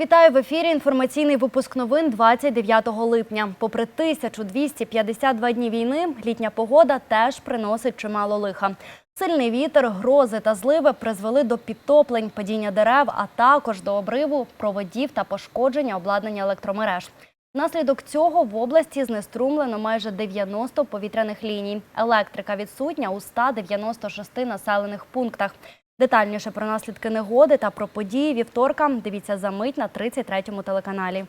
Вітаю в ефірі. Інформаційний випуск новин 29 липня. Попри 1252 дні війни, літня погода теж приносить чимало лиха. Сильний вітер, грози та зливи призвели до підтоплень, падіння дерев, а також до обриву проводів та пошкодження обладнання електромереж. Внаслідок цього в області знеструмлено майже 90 повітряних ліній. Електрика відсутня у 196 населених пунктах. Детальніше про наслідки негоди та про події вівторка дивіться за мить на 33-му телеканалі.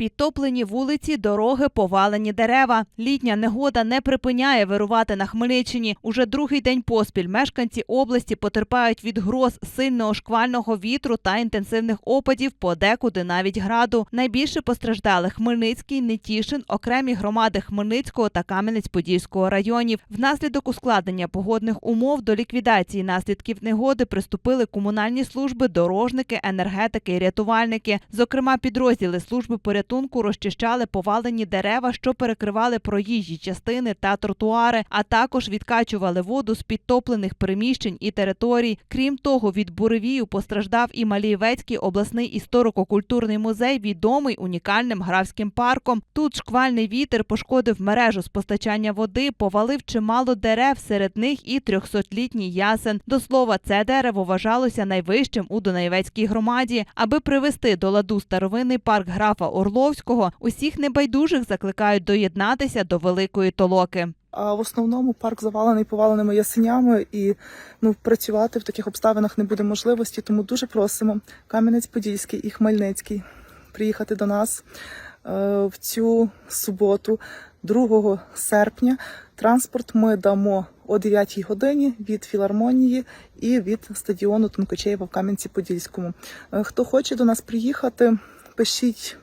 Підтоплені вулиці, дороги, повалені дерева. Літня негода не припиняє вирувати на Хмельниччині. Уже другий день поспіль мешканці області потерпають від гроз сильного шквального вітру та інтенсивних опадів, подекуди навіть граду. Найбільше постраждали Хмельницький, Нетішин, окремі громади Хмельницького та Кам'янець-Подільського районів. Внаслідок ускладнення погодних умов до ліквідації наслідків негоди приступили комунальні служби, дорожники, енергетики і рятувальники. Зокрема, підрозділи служби порятунку розчищали повалені дерева, що перекривали проїжджі частини та тротуари, а також відкачували воду з підтоплених приміщень і територій. Крім того, від буревію постраждав і Малієвецький обласний історико-культурний музей, відомий унікальним графським парком. Тут шквальний вітер пошкодив мережу з постачання води, повалив чимало дерев, серед них і 300-літній ясен. До слова, це дерево вважалося найвищим у Дунаєвецькій громаді. Аби привести до ладу старовинний парк графа Орловського, усіх небайдужих закликають доєднатися до великої толоки. А в основному парк завалений поваленими ясенями, і ну працювати в таких обставинах не буде можливості. Тому дуже просимо Кам'янець-Подільський і Хмельницький приїхати до нас е, в цю суботу, 2 серпня. Транспорт ми дамо о 9 годині від філармонії і від стадіону Тонкочеєва в Кам'янці-Подільському. Е, Хто хоче до нас приїхати, пишіть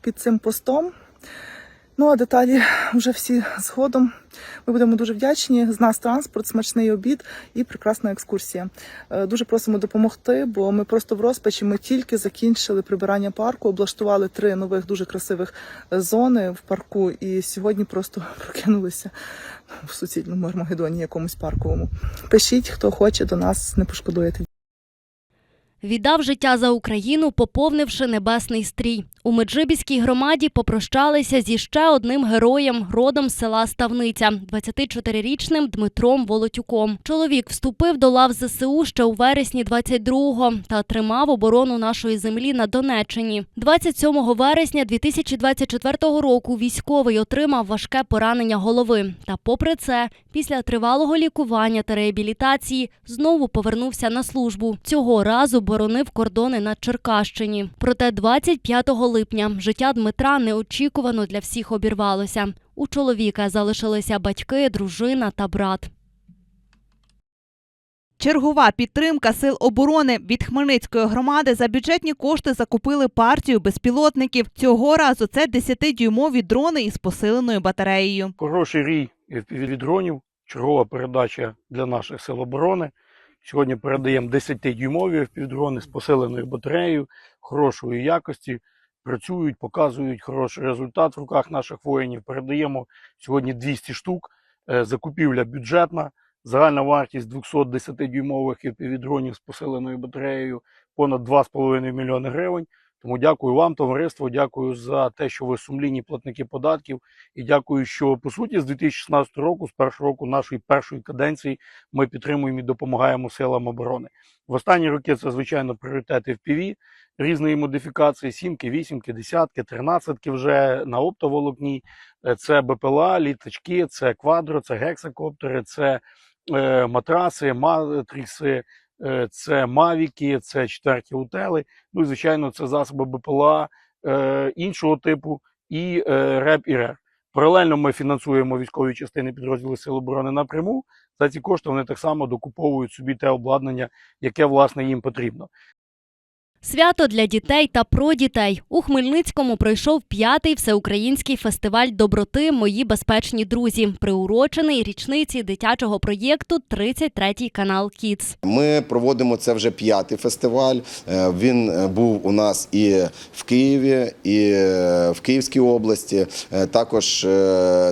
під цим постом. Ну а деталі вже всі згодом. Ми будемо дуже вдячні. З нас транспорт, смачний обід і прекрасна екскурсія. Е, Дуже просимо допомогти, бо ми просто в розпачі. Ми тільки закінчили прибирання парку, облаштували три нових дуже красивих е, зони в парку. І сьогодні просто прокинулися в суцільному Армагедоні якомусь парковому. Пишіть, хто хоче до нас, не пошкодуєте. Віддав життя за Україну, поповнивши небесний стрій. У Меджибіській громаді попрощалися зі ще одним героєм родом села Ставниця, 24-річним Дмитром Волотюком. Чоловік вступив до лав ЗСУ ще у вересні 22-го та тримав оборону нашої землі на Донеччині. 27 вересня 2024 року військовий отримав важке поранення голови. Та, попри це, після тривалого лікування та реабілітації знову повернувся на службу. Цього разу боронив кордони на Черкащині. Проте 25 липня життя Дмитра неочікувано для всіх обірвалося. У чоловіка залишилися батьки, дружина та брат. Чергова підтримка сил оборони від Хмельницької громади за бюджетні кошти закупили партію безпілотників. Цього разу це 10-дюймові дрони із посиленою батареєю. Хороший рій від дронів, чергова передача для наших сил оборони. Сьогодні передаємо 10-дюймові півдрони з посиленою батареєю, хорошої якості. Працюють, показують хороший результат в руках наших воїнів. Передаємо сьогодні 200 штук. Е, Закупівля бюджетна. Загальна вартість 210-дюймових півдронів з посиленою батареєю понад 2,5 мільйони гривень. Тому дякую вам, товариство. Дякую за те, що ви сумлінні платники податків. І дякую, що по суті з 2016 року, з першого року нашої першої каденції, ми підтримуємо і допомагаємо силам оборони. В останні роки це звичайно пріоритети в ПІВІ різної модифікації: сімки, вісімки, десятки, тринадцятки вже на оптоволокні. Це БПЛА, літачки, це квадро, це гексакоптери, це е, матраси, матріси, е, це мавіки, це четверті утели. Ну і звичайно, це засоби БПЛА е, іншого типу і е, РЕП і РЕР. Паралельно ми фінансуємо військові частини підрозділів Сил оборони напряму. За ці кошти вони так само докуповують собі те обладнання, яке власне їм потрібно. Свято для дітей та про дітей у Хмельницькому пройшов п'ятий всеукраїнський фестиваль доброти Мої безпечні друзі, приурочений річниці дитячого проєкту «33 канал Кіц. Ми проводимо це вже п'ятий фестиваль. Е, Він е, був у нас і в Києві, і е, в Київській області. Також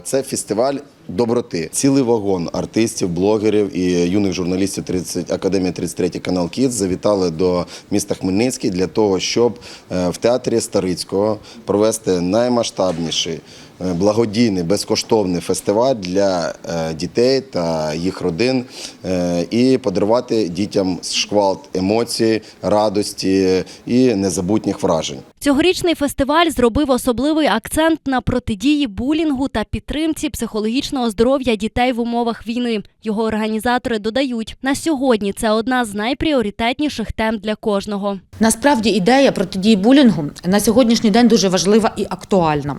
це фестиваль доброти. Цілий вагон артистів, блогерів і юних журналістів 30, Академія 33 канал Кіт завітали до міста Хмельницький для того, щоб е, в театрі Старицького провести наймасштабніший благодійний безкоштовний фестиваль для е, дітей та їх родин е, і подарувати дітям шквал емоцій, радості і незабутніх вражень. Цьогорічний фестиваль зробив особливий акцент на протидії булінгу та підтримці психологічного здоров'я дітей в умовах війни. Його організатори додають, на сьогодні це одна з найпріоритетніших тем для кожного. Насправді ідея протидії булінгу на сьогоднішній день дуже важлива і актуальна.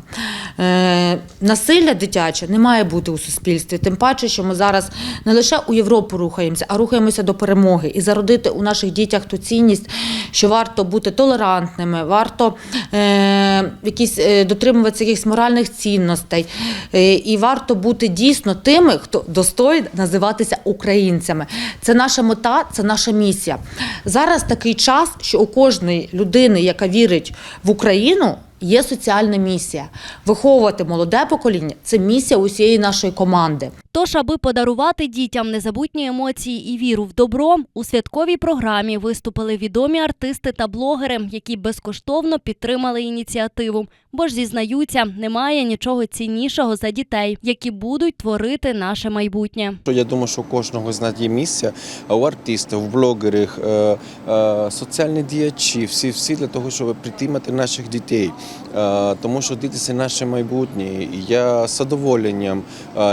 Е, насилля дитяче не має бути у суспільстві. Тим паче, що ми зараз не лише у Європу рухаємося, а рухаємося до перемоги і зародити у наших дітях ту цінність, що варто бути толерантними, варто е, якісь, е, дотримуватися якихось моральних цінностей, е, і варто бути дійсно тими, хто достоїн називатися українцями. Це наша мета, це наша місія. Зараз такий час, що у кожної людини, яка вірить в Україну, є соціальна місія. Виховувати молоде покоління це місія усієї нашої команди. Тож, аби подарувати дітям незабутні емоції і віру в добро, у святковій програмі виступили відомі артисти та блогери, які безкоштовно підтримали ініціативу. Бо ж зізнаються, немає нічого ціннішого за дітей, які будуть творити наше майбутнє. Я думаю, що у кожного з нас є місце у артистів, блогерів, е, е, соціальні діячі, всі, всі для того, щоб підтримати наших дітей. Е, Тому що діти це наше майбутнє. Я з задоволенням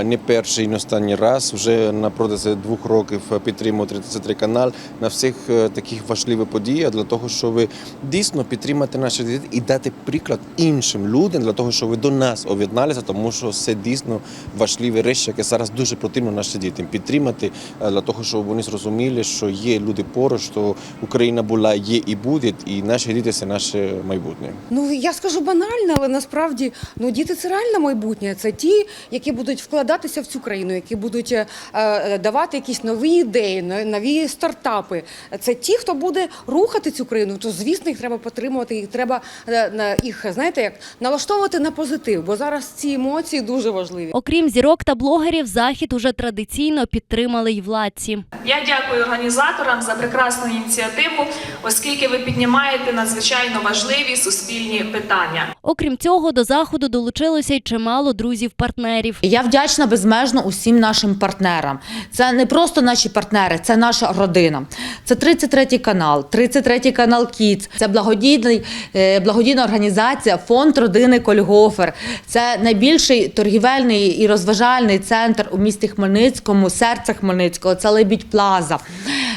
не перший не останній раз вже на протязі двох років підтримую 33 канал на всіх е, таких важливих подіях для того, щоб дійсно підтримати наших дітей і дати приклад іншим людям для того, щоб до нас об'єдналися, тому що це дійсно важливі речі, які зараз дуже потрібно нашим дітям підтримати е, для того, щоб вони зрозуміли, що є люди поруч, що Україна була, є і буде, і наші діти це наше майбутнє. Ну я скажу банально, але насправді ну діти це реальне майбутнє. Це ті, які будуть вкладатися в цю країну, які будуть е, е, давати якісь нові ідеї, но- нові стартапи. Це ті, хто буде рухати цю країну. То звісно, їх треба підтримувати, їх треба е, на їх знаєте, як налаштовувати на позитив, бо зараз ці емоції дуже важливі. Окрім зірок та блогерів, захід уже традиційно підтримали й владці. Я дякую організаторам за прекрасну ініціативу, оскільки ви піднімаєте надзвичайно важливі суспільні питання. Окрім цього, до заходу долучилося й чимало друзів-партнерів. Я вдячна безмежно усім нашим партнерам. Це не просто наші партнери, це наша родина. Це 33 канал, 33 канал Кіц, це благодійний, е, благодійна організація Фонд родини Кольгофер. Це найбільший торгівельний і розважальний центр у місті Хмельницькому, серце Хмельницького. Це Лебідь Плаза.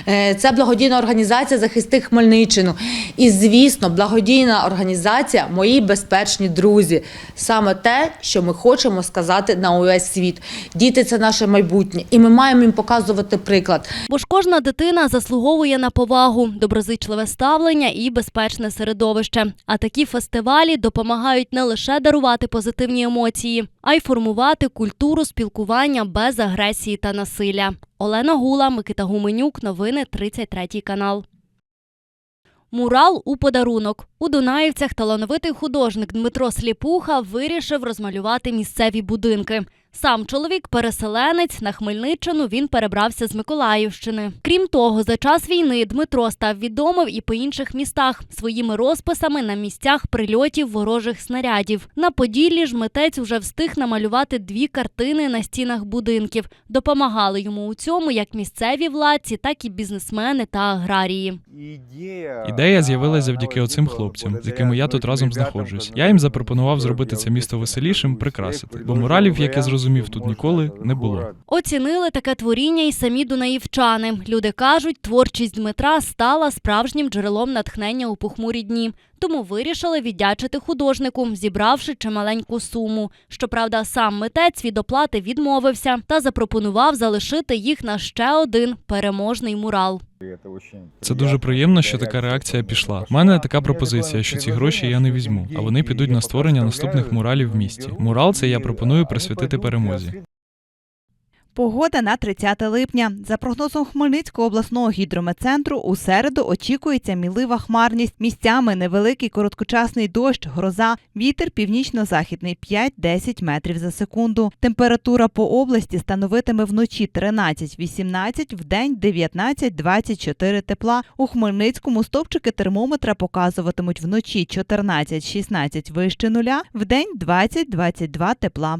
Е, Це благодійна організація Захисти Хмельниччину. І, звісно, благодійна організація Мої безпечні друзі. Саме те, що ми хочемо сказати на увесь світ. Діти це наше майбутнє, і ми маємо їм показувати приклад. Бо ж кожна дитина заслуговує на повагу, доброзичливе ставлення і безпечне середовище. А такі фестивалі допомагають не лише дарувати позитивні емоції, а й формувати культуру спілкування без агресії та насилля. Олена Гула, Микита Гуменюк, новини 33 канал. Мурал у подарунок. У Дунаївцях талановитий художник Дмитро Сліпуха вирішив розмалювати місцеві будинки. Сам чоловік переселенець на Хмельниччину він перебрався з Миколаївщини. Крім того, за час війни Дмитро став відомим і по інших містах своїми розписами на місцях прильотів ворожих снарядів. На Поділлі ж митець уже встиг намалювати дві картини на стінах будинків. Допомагали йому у цьому як місцеві владці, так і бізнесмени та аграрії. Ідея з'явилася завдяки оцим хлопцям, з якими я тут разом знаходжусь. Я їм запропонував зробити це місто веселішим, прикрасити, бо муралів, як я зрозумів, тут ніколи не було. Оцінили таке творіння і самі дунаївчани. Люди кажуть, творчість Дмитра стала справжнім джерелом натхнення у похмурі дні. Тому вирішили віддячити художнику, зібравши чималеньку суму. Щоправда, сам митець від оплати відмовився та запропонував залишити їх на ще один переможний мурал. Це дуже приємно, що така реакція пішла. У мене така пропозиція, що ці гроші я не візьму, а вони підуть на створення наступних муралів в місті. Мурал це я пропоную присвятити перемозі. Погода на 30 липня. За прогнозом Хмельницького обласного гідрометцентру, у середу очікується мілива хмарність. Місцями невеликий короткочасний дощ, гроза, вітер північно-західний 5-10 метрів за секунду. Температура по області становитиме вночі 13-18, вдень 19-24 тепла. У Хмельницькому стовпчики термометра показуватимуть вночі 14-16 вище нуля, вдень 20-22 тепла.